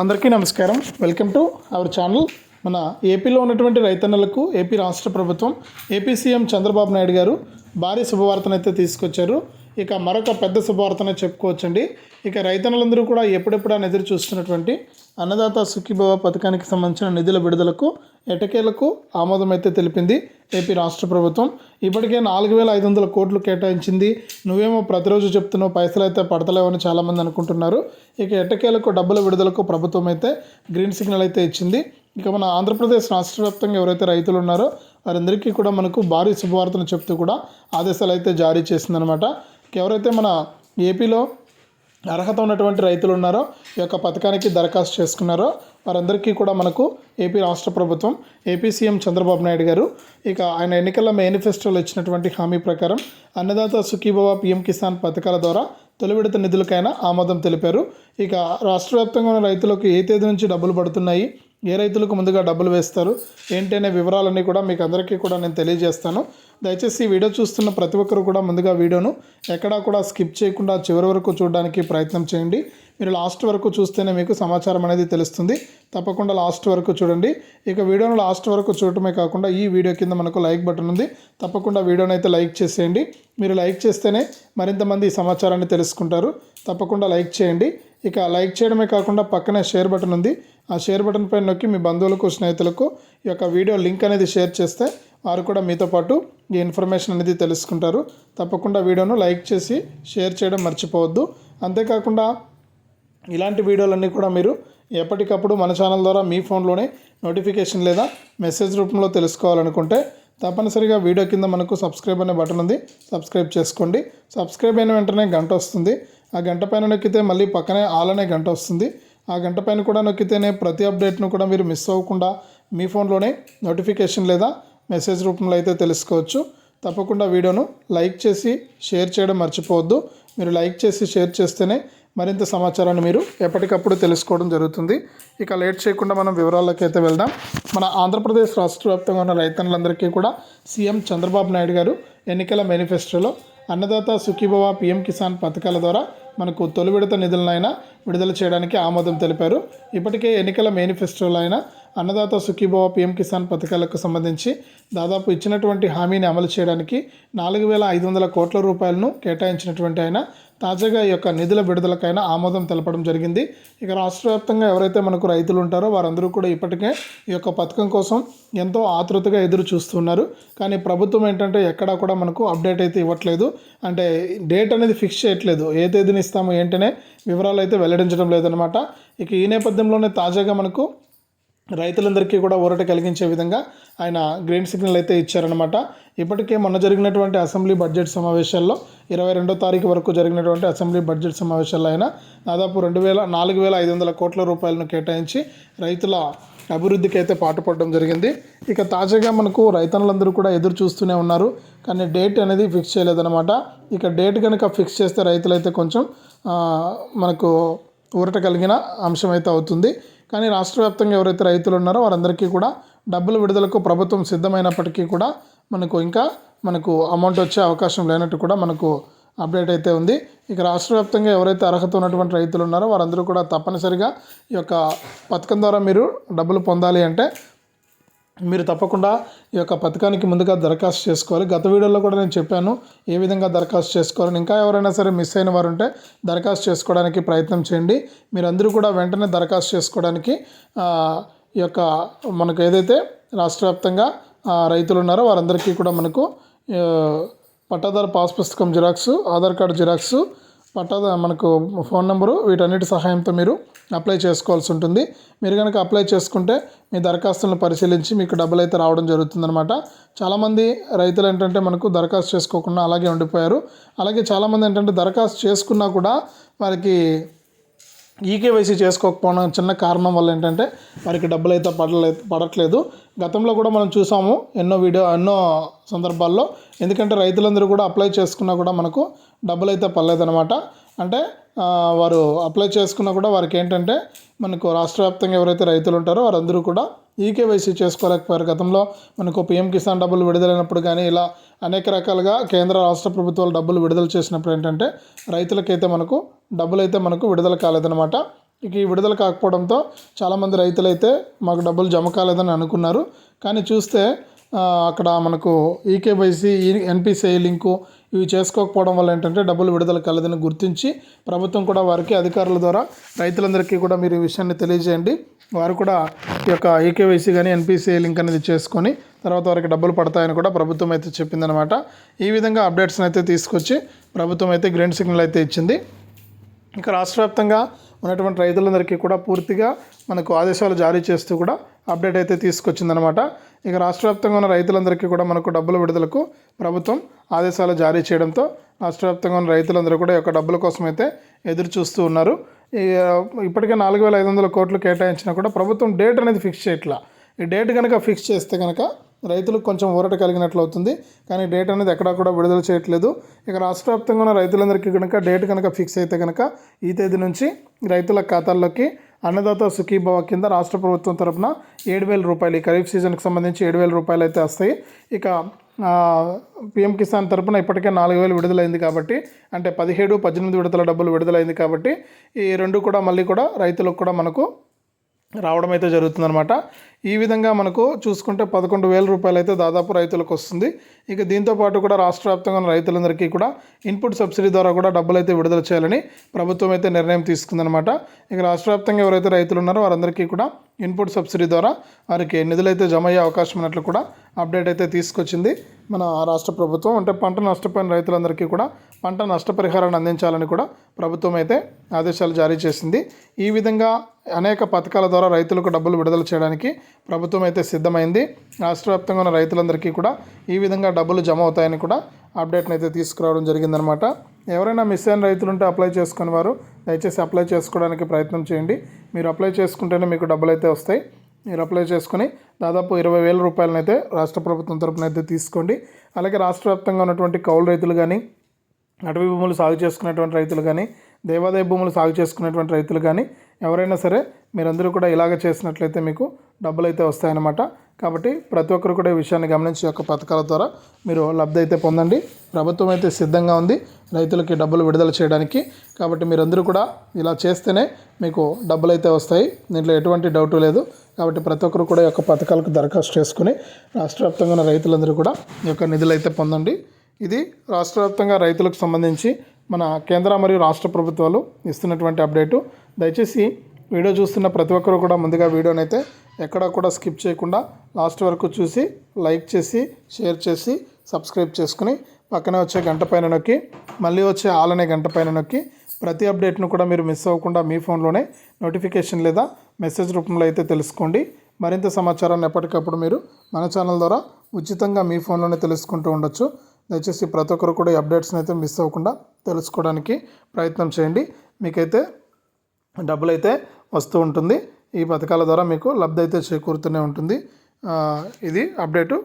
అందరికీ నమస్కారం. Welcome to our channel మన ఏపీలో ఉన్నటువంటి రైతన్నలకు ఏపీ రాష్ట్ర ప్రభుత్వం ఏపీ సీఎం చంద్రబాబు నాయుడు గారు భారీ శుభవార్తనైతే తీసుకొచ్చారు. ఇక మరొక పెద్ద శుభవార్తనే చెప్పుకోవచ్చండి. ఇక రైతన్నలందరూ కూడా ఎప్పుడెప్పుడని ఎదురు చూస్తున్నటువంటి అన్నదాత సుఖీభవ పథకానికి సంబంధించిన నిధుల విడుదలకు ఎటకేలకు ఆమోదం అయితే తెలిపింది ఏపీ రాష్ట్ర ప్రభుత్వం. ఇప్పటికే నాలుగు వేల ఐదు వందల కోట్లు కేటాయించింది. నువ్వేమో ప్రతిరోజు చెప్తున్నావు పైసలు అయితే పడతలేవని చాలామంది అనుకుంటున్నారు. ఇక ఎట్టకేలకు డబ్బుల విడుదలకు ప్రభుత్వం అయితే గ్రీన్ సిగ్నల్ అయితే ఇచ్చింది. ఇక మన ఆంధ్రప్రదేశ్ రాష్ట్ర వ్యాప్తంగా ఎవరైతే రైతులు ఉన్నారో వారందరికీ కూడా మనకు భారీ శుభవార్తను చెప్తూ కూడా ఆదేశాలు అయితే జారీ చేసిందనమాట ఎవరైతే మన ఏపీలో అర్హత ఉన్నటువంటి రైతులు ఉన్నారో ఈ యొక్క పథకానికి దరఖాస్తు చేసుకున్నారో వారందరికీ కూడా మనకు ఏపీ రాష్ట్ర ప్రభుత్వం ఏపీ సీఎం చంద్రబాబు నాయుడు గారు ఇక ఆయన ఎన్నికల మేనిఫెస్టోలో ఇచ్చినటువంటి హామీ ప్రకారం అన్నదాత సుఖీభవ పిఎం కిసాన్ పథకాల ద్వారా తొలి విడత నిధులకైనా ఆమోదం తెలిపారు. ఇక రాష్ట్ర వ్యాప్తంగా ఉన్న రైతులకు ఏ తేదీ నుంచి డబ్బులు పడుతున్నాయి ఏ రైతులకు ముందుగా డబ్బులు వేస్తారు ఏంటి అనే వివరాలన్నీ కూడా మీకు అందరికీ కూడా నేను తెలియజేస్తాను. దయచేసి ఈ వీడియో చూస్తున్న ప్రతి ఒక్కరు కూడా ముందుగా వీడియోను ఎక్కడా కూడా స్కిప్ చేయకుండా చివరి వరకు చూడడానికి ప్రయత్నం చేయండి. మీరు లాస్ట్ వరకు చూస్తేనే మీకు సమాచారం అనేది తెలుస్తుంది. తప్పకుండా లాస్ట్ వరకు చూడండి. ఇక వీడియోను లాస్ట్ వరకు చూడటమే కాకుండా ఈ వీడియో కింద మనకు లైక్ బటన్ ఉంది. తప్పకుండా వీడియోని అయితే లైక్ చేసేయండి. మీరు లైక్ చేస్తేనే మరింత మంది ఈ సమాచారాన్ని తెలుసుకుంటారు. తప్పకుండా లైక్ చేయండి. ఇక లైక్ చేయడమే కాకుండా పక్కనే షేర్ బటన్ ఉంది. ఆ షేర్ బటన్ పైన నొక్కి మీ బంధువులకు స్నేహితులకు ఈ యొక్క వీడియో లింక్ అనేది షేర్ చేస్తే వారు కూడా మీతో పాటు ఈ ఇన్ఫర్మేషన్ అనేది తెలుసుకుంటారు. తప్పకుండా వీడియోను లైక్ చేసి షేర్ చేయడం మర్చిపోవద్దు. అంతేకాకుండా ఇలాంటి వీడియోలన్నీ కూడా మీరు ఎప్పటికప్పుడు మన ఛానల్ ద్వారా మీ ఫోన్లోనే నోటిఫికేషన్ లేదా మెసేజ్ రూపంలో తెలుసుకోవాలనుకుంటే తప్పనిసరిగా వీడియో కింద మనకు సబ్స్క్రైబ్ అనే బటన్ ఉంది. సబ్స్క్రైబ్ చేసుకోండి. సబ్స్క్రైబ్ అయిన వెంటనే గంట వస్తుంది. ఆ గంట పైన నొక్కితే మళ్ళీ పక్కనే ఆల్ అనే గంట వస్తుంది. ఆ గంట పైన కూడా నొక్కితేనే ప్రతి అప్డేట్ను కూడా మీరు మిస్ అవ్వకుండా మీ ఫోన్లోనే నోటిఫికేషన్ లేదా మెసేజ్ రూపంలో అయితే తెలుసుకోవచ్చు. తప్పకుండా వీడియోను లైక్ చేసి షేర్ చేయడం మర్చిపోవద్దు. మీరు లైక్ చేసి షేర్ చేస్తేనే మరింత సమాచారాన్ని మీరు ఎప్పటికప్పుడు తెలుసుకోవడం జరుగుతుంది. ఇక లేట్ చేయకుండా మనం వివరాల్లోకి అయితే వెళ్దాం. మన ఆంధ్రప్రదేశ్ రాష్ట్ర వ్యాప్తంగా ఉన్న రైతన్నులందరికీ కూడా సీఎం చంద్రబాబు నాయుడు గారు ఎన్నికల మేనిఫెస్టోలో అన్నదాత సుఖీభవ పిఎం కిసాన్ పథకాల ద్వారా మనకు తొలి విడత నిధులనైనా విడుదల చేయడానికి ఆమోదం తెలిపారు. ఇప్పటికే ఎన్నికల మేనిఫెస్టోలో అయినా అన్నదాత సుఖీభవ పిఎం కిసాన్ పథకాలకు సంబంధించి దాదాపు ఇచ్చినటువంటి హామీని అమలు చేయడానికి నాలుగు వేల ఐదు వందల కోట్ల రూపాయలను కేటాయించినటువంటి ఆయన తాజాగా ఈ యొక్క నిధుల విడుదలకైనా ఆమోదం తెలపడం జరిగింది. ఇక రాష్ట్ర వ్యాప్తంగా ఎవరైతే మనకు రైతులు ఉంటారో వారందరూ కూడా ఇప్పటికే ఈ యొక్క పథకం కోసం ఎంతో ఆతృతగా ఎదురు చూస్తున్నారు. కానీ ప్రభుత్వం ఏంటంటే ఎక్కడా కూడా మనకు అప్డేట్ అయితే ఇవ్వట్లేదు. అంటే డేట్ అనేది ఫిక్స్ చేయట్లేదు. ఏ తేదీని ఇస్తామో ఏంటనే వివరాలు అయితే వెల్లడించడం లేదనమాట ఇక ఈ నేపథ్యంలోనే తాజాగా మనకు రైతులందరికీ కూడా ఊరట కలిగించే విధంగా ఆయన గ్రీన్ సిగ్నల్ అయితే ఇచ్చారనమాట ఇప్పటికే మొన్న జరిగినటువంటి అసెంబ్లీ బడ్జెట్ సమావేశాల్లో ఇరవై రెండో తారీఖు వరకు జరిగినటువంటి అసెంబ్లీ బడ్జెట్ సమావేశాల్లో ఆయన దాదాపు రెండు వేల నాలుగు వేల ఐదు వందల కోట్ల రూపాయలను కేటాయించి రైతుల అభివృద్ధికి అయితే పాటుపడడం జరిగింది. ఇక తాజాగా మనకు రైతన్నులందరూ కూడా ఎదురు చూస్తూనే ఉన్నారు. కానీ డేట్ అనేది ఫిక్స్ చేయలేదన్నమాట. ఇక డేట్ కనుక ఫిక్స్ చేస్తే రైతులైతే కొంచెం మనకు ఊరట కలిగిన అంశం అయితే అవుతుంది. కానీ రాష్ట్ర వ్యాప్తంగా ఎవరైతే రైతులు ఉన్నారో వారందరికీ కూడా డబ్బులు విడుదలకు ప్రభుత్వం సిద్ధమైనప్పటికీ కూడా మనకు ఇంకా మనకు అమౌంట్ వచ్చే అవకాశం లేనట్టు కూడా మనకు అప్డేట్ అయితే ఉంది. ఇక రాష్ట్ర వ్యాప్తంగా ఎవరైతే అర్హత ఉన్నటువంటి రైతులు ఉన్నారో వారందరూ కూడా తప్పనిసరిగా ఈ యొక్క పథకం ద్వారా మీరు డబ్బులు పొందాలి అంటే మీరు తప్పకుండా ఈ యొక్క పథకానికి ముందుగా దరఖాస్తు చేసుకోవాలి. గత వీడియోలో కూడా నేను చెప్పాను ఏ విధంగా దరఖాస్తు చేసుకోవాలని. ఇంకా ఎవరైనా సరే మిస్ అయిన వారు ఉంటే దరఖాస్తు చేసుకోవడానికి ప్రయత్నం చేయండి. మీరందరూ కూడా వెంటనే దరఖాస్తు చేసుకోవడానికి ఈ యొక్క మనకు ఏదైతే రాష్ట్ర వ్యాప్తంగా రైతులు ఉన్నారో వారందరికీ కూడా మనకు పట్టాదారు పాస్ పుస్తకం జిరాక్స్ ఆధార్ కార్డు జిరాక్స్ పట్టాద. మనకు ఫోన్ నెంబరు వీటన్నిటి సహాయంతో మీరు అప్లై చేసుకోవాల్సి ఉంటుంది. మీరు కనుక అప్లై చేసుకుంటే మీ దరఖాస్తులను పరిశీలించి మీకు డబ్బులు అయితే రావడం జరుగుతుందన్నమాట. చాలామంది రైతులు ఏంటంటే మనకు దరఖాస్తు చేసుకోకుండా అలాగే ఉండిపోయారు. అలాగే చాలామంది ఏంటంటే దరఖాస్తు చేసుకున్నా కూడా వారికి ఈకేవైసీ చేసుకోకపోవడం చిన్న కారణం వల్ల ఏంటంటే వారికి డబ్బులు అయితే పడలే పడట్లేదు. గతంలో కూడా మనం చూసాము ఎన్నో వీడియో ఎన్నో సందర్భాల్లో. ఎందుకంటే రైతులందరూ కూడా అప్లై చేసుకున్నా కూడా మనకు డబ్బులు అయితే పర్లేదనమాట అంటే వారు అప్లై చేసుకున్నా కూడా వారికి ఏంటంటే మనకు రాష్ట్ర వ్యాప్తంగా ఎవరైతే రైతులు ఉంటారో వారందరూ కూడా ఈకేవైసీ చేసుకోలేకపోయారు. గతంలో మనకు పిఎం కిసాన్ డబ్బులు విడుదలైనప్పుడు కానీ ఇలా అనేక రకాలుగా కేంద్ర రాష్ట్ర ప్రభుత్వాలు డబ్బులు విడుదల చేసినప్పుడు ఏంటంటే రైతులకైతే మనకు డబ్బులు అయితే మనకు విడుదల కాలేదనమాట ఇక ఈ విడుదల కాకపోవడంతో చాలామంది రైతులైతే మాకు డబ్బులు జమ కాలేదని అనుకున్నారు. కానీ చూస్తే అక్కడ మనకు ఈకేవైసీ ఎన్పిసిఐ లింకు ఇవి చేసుకోకపోవడం వల్ల ఏంటంటే డబ్బులు విడుదల కలదని గుర్తించి ప్రభుత్వం కూడా వారికి అధికారుల ద్వారా రైతులందరికీ కూడా మీరు ఈ విషయాన్ని తెలియజేయండి. వారు కూడా ఈ యొక్క ఈకేవైసీ కానీ ఎన్పిసిఐ లింక్ అనేది చేసుకొని తర్వాత వారికి డబ్బులు పడతాయని కూడా ప్రభుత్వం అయితే చెప్పిందనమాట ఈ విధంగా అప్డేట్స్ని అయితే తీసుకొచ్చి ప్రభుత్వం అయితే గ్రీన్ సిగ్నల్ అయితే ఇచ్చింది. ఇంకా రాష్ట్ర వ్యాప్తంగా ఉన్నటువంటి రైతులందరికీ కూడా పూర్తిగా మనకు ఆదేశాలు జారీ చేస్తూ కూడా అప్డేట్ అయితే తీసుకొచ్చిందనమాట ఇక రాష్ట్ర వ్యాప్తంగా ఉన్న రైతులందరికీ కూడా మనకు డబ్బుల విడుదలకు ప్రభుత్వం ఆదేశాలు జారీ చేయడంతో రాష్ట్ర వ్యాప్తంగా ఉన్న రైతులందరూ కూడా యొక్క డబ్బుల కోసం అయితే ఎదురు చూస్తూ ఉన్నారు ఇప్పటికే నాలుగు వేల ఐదు వందల కోట్లు కేటాయించినా కూడా ప్రభుత్వం డేట్ అనేది ఫిక్స్ చేయట్లా. ఈ డేట్ కనుక ఫిక్స్ చేస్తే కనుక రైతులకు కొంచెం ఊరట కలిగినట్లు అవుతుంది. కానీ డేట్ అనేది ఎక్కడా కూడా విడుదల చేయట్లేదు. ఇక రాష్ట్ర వ్యాప్తంగా ఉన్న రైతులందరికీ కనుక డేట్ కనుక ఫిక్స్ అయితే కనుక ఈ తేదీ నుంచి రైతుల ఖాతాల్లోకి అన్నదాత సుఖీభవ కింద రాష్ట్ర ప్రభుత్వం తరపున ఏడు వేల రూపాయలు ఈ ఖరీఫ్ సీజన్కి సంబంధించి ఏడు వేల రూపాయలు అయితే వస్తాయి. ఇక పిఎం కిసాన్ తరపున ఇప్పటికే నాలుగు వేలు విడుదలైంది కాబట్టి అంటే పదిహేడు పద్దెనిమిది విడతల డబ్బులు విడుదలైంది కాబట్టి ఈ రెండు కూడా మళ్ళీ కూడా రైతులకు కూడా మనకు రావడం అయితే జరుగుతుందనమాట ఈ విధంగా మనకు చూసుకుంటే పదకొండు వేల రూపాయలు అయితే దాదాపు రైతులకు వస్తుంది. ఇక దీంతో పాటు కూడా రాష్ట్ర వ్యాప్తంగా ఉన్న రైతులందరికీ కూడా ఇన్పుట్ సబ్సిడీ ద్వారా కూడా డబ్బులు అయితే విడుదల చేయాలని ప్రభుత్వం అయితే నిర్ణయం తీసుకుందనమాట ఇక రాష్ట్ర వ్యాప్తంగా ఎవరైతే రైతులు ఉన్నారో వారందరికీ కూడా ఇన్పుట్ సబ్సిడీ ద్వారా వారికి నిధులు అయితే జమ అయ్యే అవకాశం ఉన్నట్లు కూడా అప్డేట్ అయితే తీసుకొచ్చింది మన రాష్ట్ర ప్రభుత్వం. అంటే పంట నష్టపోయిన రైతులందరికీ కూడా పంట నష్టపరిహారాన్ని అందించాలని కూడా ప్రభుత్వం అయితే ఆదేశాలు జారీ చేసింది. ఈ విధంగా అనేక పథకాల ద్వారా రైతులకు డబ్బులు విడుదల చేయడానికి ప్రభుత్వం అయితే సిద్ధమైంది. రాష్ట్ర వ్యాప్తంగా ఉన్న రైతులందరికీ కూడా ఈ విధంగా డబ్బులు జమ అవుతాయని కూడా అప్డేట్ని అయితే తీసుకురావడం జరిగిందనమాట ఎవరైనా మిస్ అయిన రైతులు ఉంటే అప్లై చేసుకుని వారు దయచేసి అప్లై చేసుకోవడానికి ప్రయత్నం చేయండి. మీరు అప్లై చేసుకుంటేనే మీకు డబ్బులు అయితే వస్తాయి. మీరు అప్లై చేసుకుని దాదాపు ఇరవై వేల రూపాయలనైతే రాష్ట్ర ప్రభుత్వం తరపున అయితే తీసుకోండి. అలాగే రాష్ట్ర వ్యాప్తంగా ఉన్నటువంటి కౌలు రైతులు కానీ అటవీ భూములు సాగు చేసుకునేటువంటి రైతులు కానీ దేవాదాయ భూములు సాగు చేసుకునేటువంటి రైతులు కానీ ఎవరైనా సరే మీరందరూ కూడా ఇలాగ చేసినట్లయితే మీకు డబ్బులు అయితే వస్తాయన్నమాట. కాబట్టి ప్రతి ఒక్కరు కూడా ఈ విషయాన్ని గమనించి యొక్క పథకాల ద్వారా మీరు లబ్ధి అయితే పొందండి. ప్రభుత్వం అయితే సిద్ధంగా ఉంది రైతులకి డబ్బులు విడుదల చేయడానికి. కాబట్టి మీరందరూ కూడా ఇలా చేస్తేనే మీకు డబ్బులు అయితే వస్తాయి. దీంట్లో ఎటువంటి డౌట్ లేదు. కాబట్టి ప్రతి ఒక్కరు కూడా ఈ యొక్క పథకాలకు దరఖాస్తు చేసుకుని రాష్ట్ర వ్యాప్తంగా ఉన్న రైతులందరూ కూడా ఈ యొక్క నిధులు అయితే పొందండి. ఇది రాష్ట్ర వ్యాప్తంగా రైతులకు సంబంధించి మన కేంద్ర మరియు రాష్ట్ర ప్రభుత్వాలు ఇస్తున్నటువంటి అప్డేటు. దయచేసి వీడియో చూస్తున్న ప్రతి ఒక్కరు కూడా ముందుగా వీడియోని అయితే ఎక్కడా కూడా స్కిప్ చేయకుండా లాస్ట్ వరకు చూసి లైక్ చేసి షేర్ చేసి సబ్స్క్రైబ్ చేసుకుని పక్కనే వచ్చే గంట పైన నొక్కి మళ్ళీ వచ్చే ఆల్ అనే గంట పైన నొక్కి ప్రతి అప్డేట్ను కూడా మీరు మిస్ అవ్వకుండా మీ ఫోన్లోనే నోటిఫికేషన్ లేదా మెసేజ్ రూపంలో అయితే తెలుసుకోండి. మరింత సమాచారాన్ని ఎప్పటికప్పుడు మీరు మన ఛానల్ ద్వారా ఉచితంగా మీ ఫోన్లోనే తెలుసుకుంటూ ఉండొచ్చు. దయచేసి ప్రతి ఒక్కరు కూడా ఈ అప్డేట్స్ని అయితే మిస్ అవ్వకుండా తెలుసుకోవడానికి ప్రయత్నం చేయండి. మీకైతే డబ్బులు అయితే వస్తూ ఉంటుంది. ఈ పథకాల ద్వారా మీకు లబ్ధి అయితే చేకూరుతూనే ఉంటుంది. ఇది అప్డేటు.